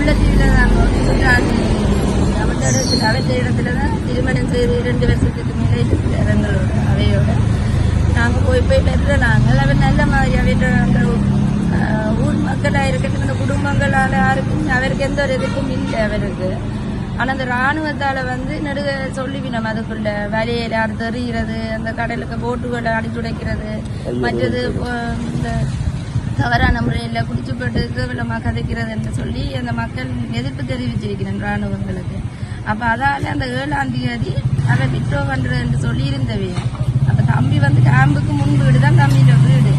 உள்ளத்தில் தான் சுற்றான் அவற்ற அவற்ற இடத்துல தான் திருமணம் செய்து இரண்டு வருஷத்துக்கு மேலே எங்களோட அவையோட நாங்கள் போய் போய் பெற்ற நாங்கள் அவர் நல்ல மாதிரி அவற்ற அந்த ஊர் மக்களாக இருக்கட்டும் இந்த குடும்பங்களால் யாருக்கும் அவருக்கு எந்த ஒரு இதுக்கும் இல்லை அவருக்கு ஆனால் அந்த இராணுவத்தால் வந்து நெடுக சொல்லிவினோம் அதுக்குள்ள வலையில அடுத்து எறிகிறது அந்த கடலுக்கு போட்டுகளை அடித்துடைக்கிறது மற்றது இந்த தவறான முறையில் குடிச்சு போட்டு கேவலமாக கதைக்கிறது என்று சொல்லி அந்த மக்கள் எதிர்ப்பு தெரிவிச்சிருக்கிறேன் இராணுவங்களுக்கு. அப்போ அதால் அந்த ஏழாம் தேதி அதை விட்ரோ பண்ணுறது என்று சொல்லி அப்போ தம்பி வந்து கேம்புக்கு முன் வீடு தான் தம்பியோட வீடு.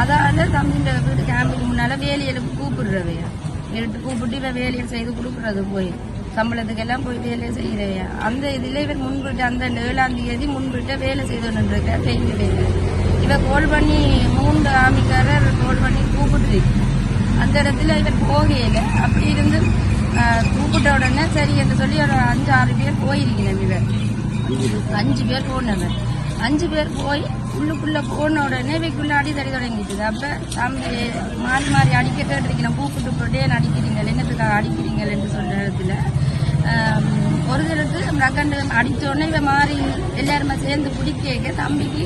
அதால தம்பியோட வீடு கேம்புக்கு முன்னால் வேலைகளுக்கு கூப்பிடுறவையா எடுத்து கூப்பிட்டு இவன் வேலையை செய்து கொடுக்குறது போய். சம்பளத்துக்கெல்லாம் போய் வேலையை செய்கிறவையா அந்த இதில் இவன் முன்பிட்டு அந்த ஏழாம் தேதி முன்பிட்ட வேலை செய்து இருக்க பெயிண்ட் வேலை இவ கோல் பண்ணி மூன்று ஆமிக்காரர் கோல் பண்ணி கூப்பிட்டு அந்த இடத்துல இவர் போகையில அப்படி இருந்து கூப்பிட்ட உடனே சரி என்று சொல்லி ஒரு அஞ்சு ஆறு பேர் போயிருக்கணும் இவர் அஞ்சு பேர் போனவர். அஞ்சு பேர் போய் உள்ளுக்குள்ள போன உடனே இவைக்குள்ள அடி தடி தொடங்கிட்டுது. அப்ப தம்பி மாறி மாறி அடிக்க இருக்கணும் கூப்பிட்டு போட்டே அடிக்கிறீங்க என்னத்துக்காக அடிக்கிறீங்கன்னு சொல்ற இடத்துல ஒரு தடவை ரக்கண்டு அடித்தோடனே உடனே இவன் மாறி எல்லாருமே சேர்ந்து பிடிக்க தம்பிக்கு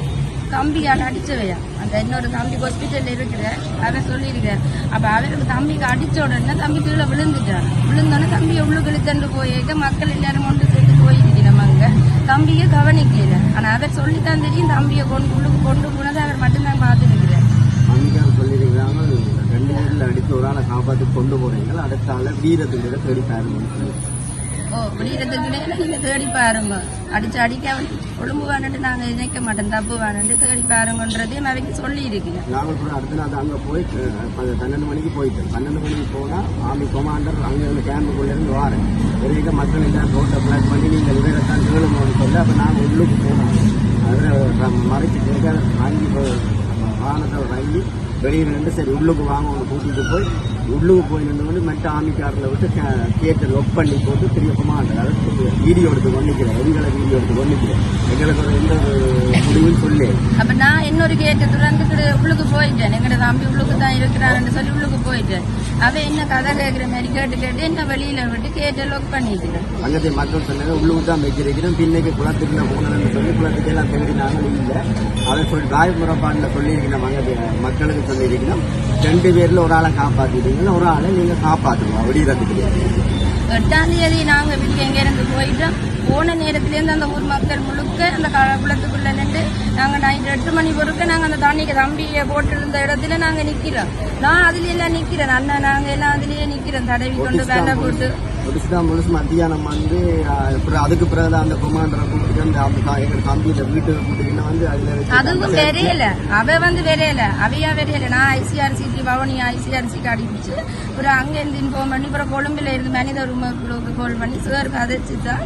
கம்பியால் அடிச்சவையா? அந்த இன்னொரு தம்பி ஹாஸ்பிட்டலில் இருக்கிற அவன் சொல்லியிருக்கேன் அப்ப அவருக்கு தம்பிக்கு அடிச்ச உடனே தம்பி கீழே விழுந்துட்டான் விழுந்தோடனே தம்பியை உள்ளுக்கு இழுத்துட்டு போயிருக்க மக்கள் எல்லாரும் ஒன்று சேர்ந்து போயிருக்கிறோம் அங்க. தம்பியை கவனிக்கல. ஆனா அவர் சொல்லித்தான் தெரியும் தம்பியை கொண்டு உள்ளுக்கு கொண்டு போனதை அவர் மட்டும்தான் பார்த்துருக்கிறார். அங்கேயும் சொல்லியிருக்கிறாங்க ரெண்டு பேரில் அடித்து ஒரு ஆளை காப்பாற்றி கொண்டு போறீங்க அடுத்த ஆளை வீரத்தில் தேடி பாருங்க ஓ விடியறதுக்கு இடையில நீங்க தேடி பாருங்க. அடிச்சு அடிக்க ஒழுங்கு வேணுட்டு நாங்க இணைக்க மாட்டோம். தப்பு வேணுட்டு தேடி பாருங்கன்றதையும் அவைக்கு சொல்லி இருக்கிறேன் நாங்கள் கூட அடுத்த நாள் அங்கே போய் அஹ், ப- பன்னெண்டு மணிக்கு போயிட்டு. பன்னெண்டு மணிக்கு போனால் ஆர்மி கமாண்டர் அங்கே இருந்து கேம்புக்குள்ளே இருந்து வாரேன் பெரிய மக்கள் எல்லாம் ரோட்டை பிளாக் பண்ணி நீங்கள் இவரை தான் கேளுங்கன்னு சொல்லி அப்போ நாங்கள் உள்ளுக்கு போனோம். அதில் மறைச்சு கேட்க வாங்கி போய் வாகனத்தை வாங்கி வெளியில் நின்று சரி உள்ளுக்கு வாங்க அவங்க கூட்டிகிட்டு போய் உள்ளுக்கு போய் நின்று மெட்ட ஆமிக்காரில் விட்டு கேட்டை லொக் பண்ணி போட்டு பெரிய கமாண்டர் அதாவது வீடியோ எடுத்து கொண்டிக்கிறேன் எங்களை வீடியோ எடுத்து கொண்டிக்கிறேன் எங்களுக்கு ஒரு எந்த ஒரு முடிவும் சொல்லி அப்ப நான் இன்னொரு கேட்டு துறந்துட்டு உள்ளுக்கு போயிட்டேன். எங்கட தம்பி உள்ளுக்கு தான் இருக்கிறாருன்னு சொல்லி உள்ளுக்கு போயிட்டேன். அவ என்ன கதை கேட்கிற மாதிரி கேட்டு கேட்டு என்ன வெளியில விட்டு கேட்டை லொக் பண்ணிட்டு அங்கத்தை மக்கள் சொன்னாங்க உள்ளூர் தான் வச்சிருக்கிறோம் பின்னைக்கு குளத்துக்குள்ள போனதுன்னு சொல்லி குளத்துக்கு எல்லாம் தேடினாங்க இல்லை. அதை சொல்லி காயமுறைப்பாடில் சொல்லியிருக்கணும் அங்கே மக்களுக்கு சொல்லியிருக்கணும் ரெண்டு பேர்ல ஒரு ஆளை காப்பாற்றிட்டீங்கன்னா ஒரு ஆளை நீங்க காப்பாற்றுவோம் அப்படிங்கிறதுக்கு எட்டாம் தேதி நாங்க வெளியே எங்க இருந்து போயிட்டோம் போன நேரத்திலேருந்து அந்த ஊர் மக்கள் முழுக்க அந்த குளத்துக்குள்ள நின்று நாங்க நைட் எட்டு மணி பொறுக்க நாங்க அந்த தண்ணிக்கு தம்பியை போட்டிருந்த இடத்துல நாங்க நிக்கிறோம். நான் அதுல எல்லாம் நிக்கிறேன். அண்ணன் நாங்க எல்லாம் அதுலயே நிக்கிறோம். தடவி கொண்டு வேலை போட்டு. முடிச்சுதான் முழுசு மத்தியானம் வந்து அப்புறம் அதுக்கு பிறகு தான் அந்த கொமாண்டரை கூப்பிட்டு அந்த எங்க கம்பியில வீட்டுக்கு கூட்டிட்டு வந்து அதுல அதுவும் வெறையல. அவ வந்து வெறையல. அவையா வெறையல. நான் ஐசிஆர்சிக்கு பவனி ஐசிஆர்சிக்கு அடிப்பிச்சு. அப்புறம் அங்கேருந்து இன்ஃபார்ம் பண்ணி அப்புறம் கொழும்புல இருந்து மனித உரிமைக்குழுவுக்கு கால் பண்ணி சார் கதைச்சு தான்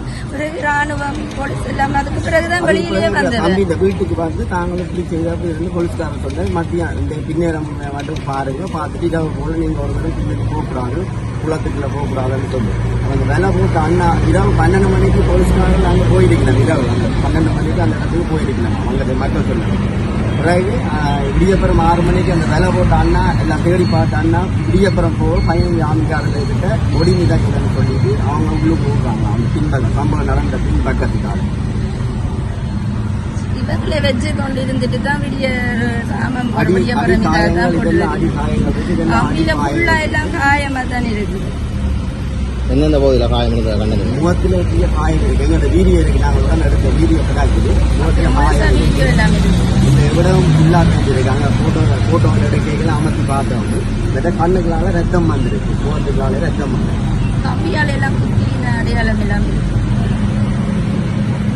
பிறகு ராணுவம் போலீஸ் எல்லாம் அதுக்கு பிறகுதான் வெளியிலேயே வந்தது. தம்பி இந்த வீட்டுக்கு வந்து தாங்களும் இப்படி செய்தாப்பு இருந்து போலீஸ்காரர் சொன்னாரு. மத்தியம் இந்த பின்னேரம் மட்டும் பாருங்க பார்த்துட்டு இதை போல நீங்க ஒரு தடவை பின்னாடி போகக்கூடாது குளத்துக்குள்ள போகக்கூடாதுன்னு சொல்லி அவங்க வேலை போட்டு அண்ணா இரவு பன்னெண்டு மணிக்கு போலீஸ்காரர் அங்கே போயிருக்கணும் இரவு அந்த பன்னெண்டு மணிக்கு அந்த இடத்துக்கு போயிருக்கணும் அங்கே மக்கள் சொன்னாங்க பிறகு ஆஹ், விடியப்புறம் ஆறு மணிக்கு அந்த வேலை போட்ட அண்ணா எல்லாம் தேடி பார்த்த அண்ணா விடியப்புறம் போக பையன் ஆமிக்காரர்கள் கிட்ட ஒடி மிதக்குதுன்னு சொல்லிட்டு அவங்க உள்ளுக்கு போடுறாங்க அவங்க பின்பக்கம் வச்சு கொண்டு இருந்துட்டு தான் விடிய விடிய அடி பரமிதா தான் அடி அப்படியில ஃபுல்லா காயங்கள். எல்லாம் காயமா தான் இருக்குது. எந்தெந்த பகுதியில் காயம் இருந்தது கண்டது? முகத்துல பெரிய காயம் இருக்கு எங்களோட வீடியோ இருக்கு நாங்கள் உடனே எடுத்த வீடியோ கிடாக்குது முகத்துல காயம் இந்த அங்க அமர்த்தி பார்த்தோம். இந்த கண்ணுகளால ரத்தம் வந்திருக்கு. முகத்துக்களால ரத்தம் வந்திருக்கு. கம்பியால எல்லாம் குத்தி அடையாளம் எல்லாம் இருக்கு